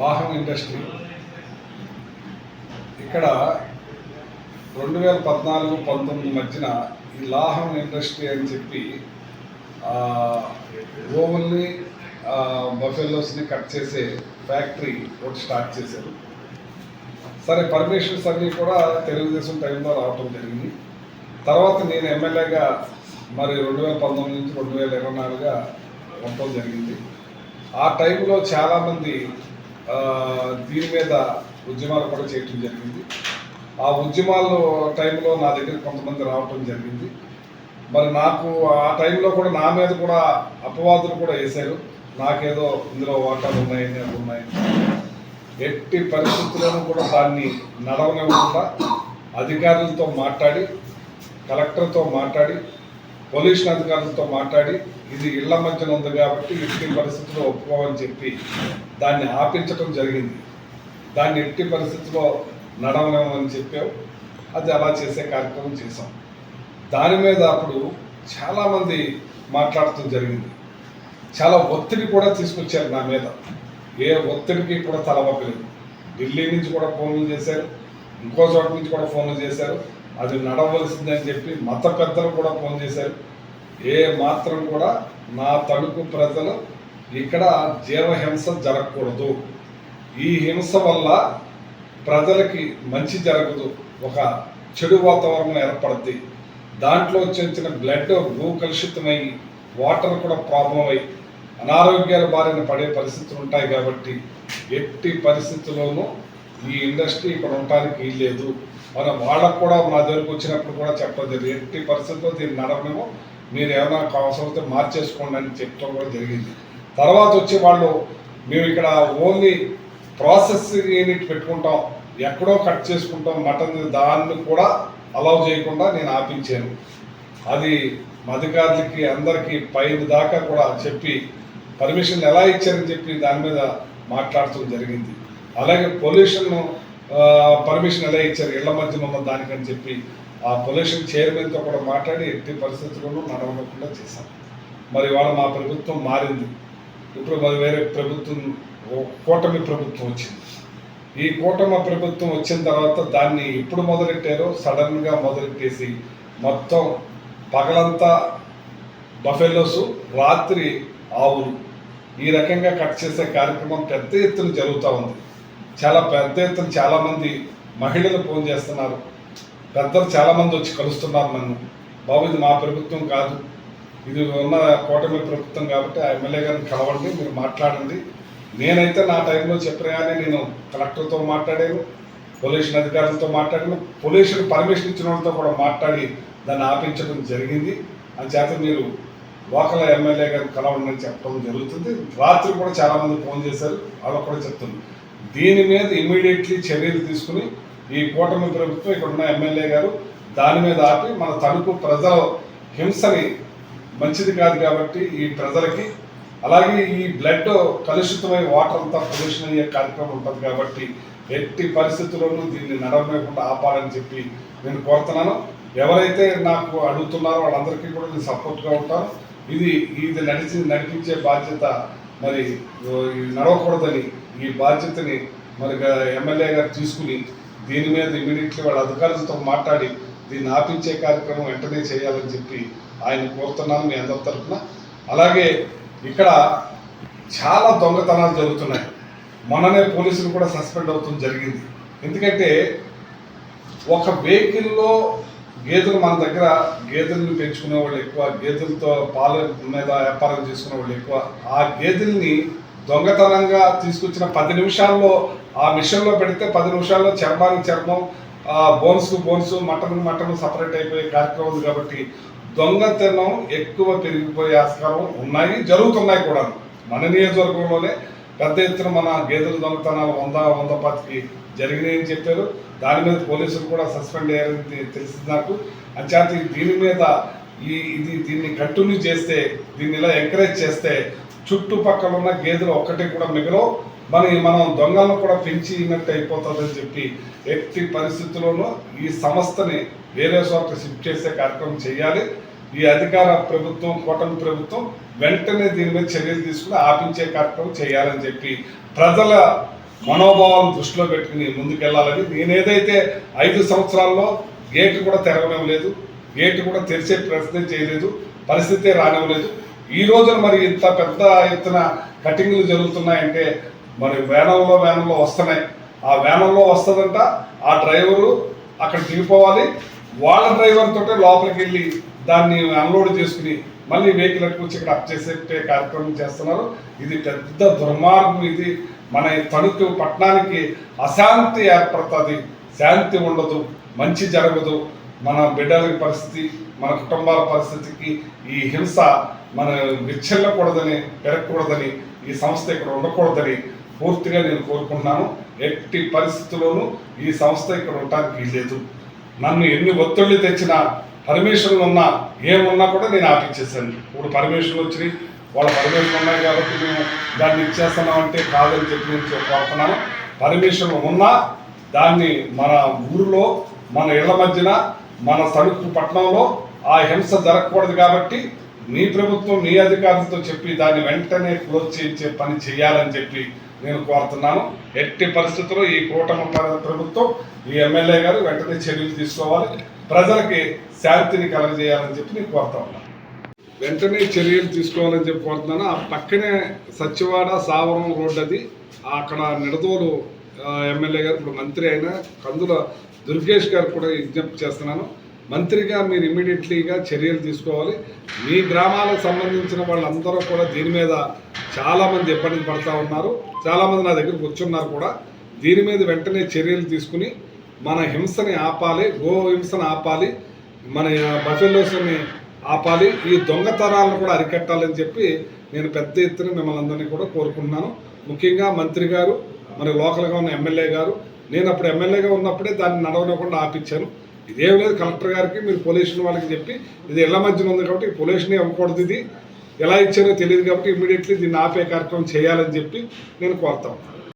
వాహన ఇండస్ట్రీ. ఇక్కడ రెండు వేల పద్నాలుగు పంతొమ్మిది మధ్యన ఈ లాహం ఇండస్ట్రీ అని చెప్పి గోవుల్ని బఫెల్లోస్ని బఫెలోస్ని కట్ చేసే ఫ్యాక్టరీ ఒకటి స్టార్ట్ చేశారు. సరే పర్మిషన్స్ అన్నీ కూడా తెలుగుదేశం టైంలో రావటం జరిగింది. తర్వాత నేను ఎమ్మెల్యేగా మరి రెండు వేల పంతొమ్మిది నుంచి రెండు వేల ఇరవై నాలుగుగా ఉండటం జరిగింది. ఆ టైంలో చాలామంది దీని మీద ఉద్యమాలు కూడా చేయటం జరిగింది. ఆ ఉద్యమాలు టైంలో నా దగ్గర కొంతమంది రావటం జరిగింది. మరి నాకు ఆ టైంలో కూడా నా మీద కూడా అపవాదులు కూడా వేశారు. నాకేదో ఇందులో వాటాలు ఉన్నాయని అవి ఉన్నాయని. ఎట్టి పరిస్థితుల్లోనూ కూడా దాన్ని నడవనివ్వకుండా అధికారులతో మాట్లాడి కలెక్టర్తో మాట్లాడి పోలీస్ అధికారులతో మాట్లాడి ఇది ఇళ్ళ మధ్యన ఉంది కాబట్టి ఎట్టి పరిస్థితుల్లో ఒప్పుకోమని చెప్పి దాన్ని ఆపించడం జరిగింది. దాన్ని ఎట్టి పరిస్థితుల్లో నడవలేమని చెప్పావు. అది అలా చేసే కార్యక్రమం చేశాం. దాని మీద అప్పుడు చాలామంది మాట్లాడటం జరిగింది. చాలా ఒత్తిడి కూడా తీసుకొచ్చారు నా మీద. ఏ ఒత్తిడికి కూడా తలవకలేదు ఢిల్లీ నుంచి కూడా ఫోన్లు చేశారు. ఇంకో చోట నుంచి కూడా ఫోన్లు చేశారు. అది నడవలసిందని చెప్పి మత పెద్దలు కూడా ఫోన్ చేశారు. ఏ మాత్రం కూడా నా తణుకు ప్రజలు ఇక్కడ జీవహింస జరగకూడదు. ఈ హింస వల్ల ప్రజలకి మంచి జరగదు. ఒక చెడు వాతావరణం ఏర్పడుద్ది. దాంట్లో వచ్చిన బ్లడ్ భూ కలుషితమై వాటర్ కూడా ప్రాబ్లం అయ్యి అనారోగ్యాల బారిన పడే పరిస్థితులు ఉంటాయి కాబట్టి ఎట్టి పరిస్థితుల్లోనూ ఈ ఇండస్ట్రీ ఇక్కడ ఉండటానికి వీల్లేదు. మనం వాళ్ళకు కూడా మా దగ్గరకు వచ్చినప్పుడు కూడా చెప్పడం జరిగింది. ఎట్టి పరిస్థితుల్లో దీన్ని నడవనేమో మీరు ఏమైనా అవసరమైతే మార్చేసుకోండి అని చెప్పడం కూడా జరిగింది. తర్వాత వచ్చి వాళ్ళు మేము ఇక్కడ ఓన్లీ ప్రాసెస్ యూనిట్ పెట్టుకుంటాం. ఎక్కడో కట్ చేసుకుంటాం. మటన్ దాన్ని కూడా అలౌ చేయకుండా నేను ఆపించాను. అది అధికారులకి అందరికీ పైన దాకా కూడా చెప్పి పర్మిషన్ ఎలా ఇచ్చారని చెప్పి దాని మీద మాట్లాడటం జరిగింది. అలాగే పొల్యూషన్ పర్మిషన్ ఎలా ఇచ్చారు? ఇళ్ళ మధ్య ఉన్న దానికని చెప్పి ఆ పొల్యూషన్ చైర్మన్తో కూడా మాట్లాడి ఎట్టి పరిస్థితుల్లోనూ నడవకుండా చేశాం మరి వాళ్ళ మా ప్రభుత్వం మారింది. ఇప్పుడు మరి వేరే ప్రభుత్వం ఓ కూటమి ప్రభుత్వం వచ్చింది. ఈ కూటమి ప్రభుత్వం వచ్చిన తర్వాత దాన్ని ఎప్పుడు మొదలెట్టారో సడన్గా మొదలెట్టేసి మొత్తం పగలంతా బఫెలోసు రాత్రి ఆవులు. ఈ రకంగా కట్ చేసే కార్యక్రమం పెద్ద ఎత్తున జరుగుతూ ఉంది. చాలా పెద్ద ఎత్తున చాలామంది మహిళలు ఫోన్ చేస్తున్నారు. పెద్దలు చాలామంది వచ్చి కలుస్తున్నారు నన్ను. బాబు ఇది మా ప్రభుత్వం కాదు. ఇది ఉన్న కూటమి ప్రభుత్వం కాబట్టి ఆ ఎమ్మెల్యే గారిని కలవండి మీరు మాట్లాడండి. నేనైతే నా టైంలో చెప్పగానే నేను కలెక్టర్తో మాట్లాడాను పొల్యూషన్ అధికారులతో మాట్లాడాను. పొల్యూషన్ పర్మిషన్ ఇచ్చిన వాళ్ళతో కూడా మాట్లాడి దాన్ని ఆపించడం జరిగింది. అని చేత మీరు లోకల్ ఎమ్మెల్యే గారిని కలవండి అని చెప్పడం జరుగుతుంది. రాత్రి కూడా చాలామంది ఫోన్ చేశారు. వాళ్ళకు కూడా చెప్తుంది దీని మీద ఇమీడియట్లీ చర్యలు తీసుకుని ఈ కూటమి ప్రభుత్వం ఇక్కడ ఉన్న ఎమ్మెల్యే గారు దాని మీద ఆపి మన తణుకు ప్రజల హింసని మంచిది కాదు కాబట్టి ఈ ప్రజలకి అలాగే ఈ బ్లడ్ కలుషితమై వాటర్ అంతా పొల్యూషన్ అయ్యే కార్యక్రమం ఉంటుంది కాబట్టి ఎట్టి పరిస్థితుల్లోనూ దీన్ని నడవలేకుండా ఆపాలని చెప్పి నేను కోరుతున్నాను. ఎవరైతే నాకు అడుగుతున్నారో వాళ్ళందరికీ కూడా నేను సపోర్ట్గా ఉంటాను. ఇది ఇది నడిచి నడిపించే బాధ్యత మరి నడవకూడదని ఈ బాధ్యతని మరి ఎమ్మెల్యే గారు తీసుకుని దీని మీద ఇమీడియట్లీ వాళ్ళ అధికారులతో మాట్లాడి దీన్ని ఆపించే కార్యక్రమం వెంటనే చేయాలని చెప్పి ఆయన కోరుతున్నాను మీ అందరి తరఫున. అలాగే ఇక్కడ చాలా దొంగతనాలు జరుగుతున్నాయి. మొన్ననే పోలీసులు కూడా సస్పెండ్ అవుతుంది జరిగింది. ఎందుకంటే ఒక వెహికల్లో గేదెలు మన దగ్గర గేదెలను పెంచుకునే వాళ్ళు ఎక్కువ గేదెలతో పాల మీద వ్యాపారం చేసుకునే వాళ్ళు ఎక్కువ. ఆ గేదెల్ని దొంగతనంగా తీసుకొచ్చిన పది నిమిషాల్లో ఆ మిషన్లో పెడితే పది నిమిషాల్లో చర్మానికి చర్మం bones bones mutton mutton separate అయిపోయే కార్యక్రమం ఉంది కాబట్టి దొంగతనం ఎక్కువ పెరిగిపోయే ఆస్కారం ఉన్నాయి జరుగుతున్నాయి కూడా. మన నియోజకవర్గంలోనే పెద్ద ఎత్తున మన గేదెల దొంగతనాలు వంద వంద పాతికి జరిగినాయని చెప్పారు. దాని మీద పోలీసులు కూడా సస్పెండ్ అయ్యారని తెలిసింది నాకు. అంచేత దీని మీద ఈ ఇది దీన్ని కంటిన్యూ చేస్తే దీన్ని ఇలా ఎంకరేజ్ చేస్తే చుట్టుపక్కల ఉన్న గేదెలు ఒక్కటి కూడా మిగలవు. మరి మనం దొంగలను కూడా పెంచినట్టు అయిపోతుందని చెప్పి ఎట్టి పరిస్థితుల్లోనూ ఈ సంస్థని వేరే చోట షిఫ్ట్ చేసే కార్యక్రమం చేయాలి. ఈ అధికార ప్రభుత్వం కూటమి ప్రభుత్వం వెంటనే దీని మీద చర్యలు తీసుకుని ఆపించే కార్యక్రమం చేయాలని చెప్పి ప్రజల మనోభావం దృష్టిలో పెట్టుకుని ముందుకెళ్ళాలని నేను ఏదైతే ఐదు సంవత్సరాల్లో గేట్ కూడా తెరవడం లేదు గేట్ కూడా తెరిచే ప్రయత్నం చేయలేదు పరిస్థితే రానివ్వలేదు. ఈ రోజున మరి ఇంత పెద్ద ఎత్తున కటింగ్లు జరుగుతున్నాయంటే మరి వేనంలో వేనంలో వస్తున్నాయి. ఆ వేనంలో వస్తుందంట ఆ డ్రైవరు అక్కడ దిగిపోవాలి. వాళ్ళ డ్రైవర్ తోటే లోపలికి వెళ్ళి దాన్ని అన్లోడ్ చేసుకుని మళ్ళీ వెహికల్ వచ్చి ఇక్కడ అప్ చేసే కార్యక్రమం చేస్తున్నారు. ఇది పెద్ద దుర్మార్గం ఇది. మన తణుకు పట్టణానికి అశాంతి ఏర్పడుతుంది. శాంతి ఉండదు మంచి జరగదు. మన బిడ్డల పరిస్థితి మన కుటుంబాల పరిస్థితికి ఈ హింస మన విచ్చెల్లకూడదని పెరగకూడదని ఈ సంస్థ ఇక్కడ ఉండకూడదని పూర్తిగా నేను కోరుకుంటున్నాను. ఎట్టి పరిస్థితుల్లోనూ ఈ సంస్థ ఇక్కడ ఉండటానికి లేదు నన్ను ఎన్ని ఒత్తిళ్ళు తెచ్చినా పర్మిషన్లు ఉన్నా ఏమున్నా కూడా నేను ఆపించేసాను ఇప్పుడు పర్మిషన్లు వచ్చినాయి. వాళ్ళ పర్మిషన్ ఉన్నాయి కాబట్టి మేము దాన్ని ఇచ్చేస్తున్నాం అంటే కాదని చెప్పి నేను కోరుతున్నాను. పర్మిషన్ ఉన్నా దాన్ని మన ఊరిలో మన ఇళ్ళ మధ్యన మన సరుకు పట్టణంలో ఆ హింస జరగకూడదు కాబట్టి మీ ప్రభుత్వం మీ అధికారులతో చెప్పి దాన్ని వెంటనే క్లోజ్ చేయించే పని చేయాలని చెప్పి నేను కోరుతున్నాను. ఎట్టి పరిస్థితుల్లో ఈ కూటమి ప్రభుత్వం ఈ ఎమ్మెల్యే గారు వెంటనే చర్యలు తీసుకోవాలి. ప్రజలకి శాంతిని కలగజేయాలని చెప్పి నేను కోరుతా ఉన్నాను. వెంటనే చర్యలు తీసుకోవాలని చెప్పి కోరుతున్నాను. ఆ పక్కనే సచివాడ సావరం రోడ్డు అది. అక్కడ నిడదోలు ఎమ్మెల్యే గారు ఇప్పుడు మంత్రి అయిన కందుల దుర్గేష్ గారు కూడా విజ్ఞప్తి చేస్తున్నాను. మంత్రిగా మీరు ఇమీడియట్లీగా చర్యలు తీసుకోవాలి. మీ గ్రామాలకు సంబంధించిన వాళ్ళందరూ కూడా దీని మీద చాలామంది ఇబ్బంది పడుతూ ఉన్నారు. చాలామంది నా దగ్గరకు వచ్చున్నారు కూడా. దీని మీద వెంటనే చర్యలు తీసుకుని మన హింసని ఆపాలి గో హింసను ఆపాలి మన బఫెల్లోస్ని ఆపాలి ఈ దొంగతనాలను కూడా అరికట్టాలని చెప్పి నేను పెద్ద ఎత్తున మిమ్మల్ని అందరినీ కూడా కోరుకుంటున్నాను. ముఖ్యంగా మంత్రి గారు మరి లోకల్గా ఉన్న ఎమ్మెల్యే గారు. నేను అప్పుడు ఎమ్మెల్యేగా ఉన్నప్పుడే దాన్ని నడవనివ్వకుండా ఆపించాను. ఇదేం లేదు కలెక్టర్ గారికి మీరు పొల్యూషన్ వాళ్ళకి చెప్పి ఇది ఇళ్ళ మధ్యన ఉంది కాబట్టి పొల్యూషన్ ఇవ్వకూడదు ఇది. ఎలా ఇచ్చారో తెలియదు కాబట్టి ఇమీడియట్లీ దీన్ని ఆపే కార్యక్రమం చేయాలని చెప్పి నేను కోరుతాను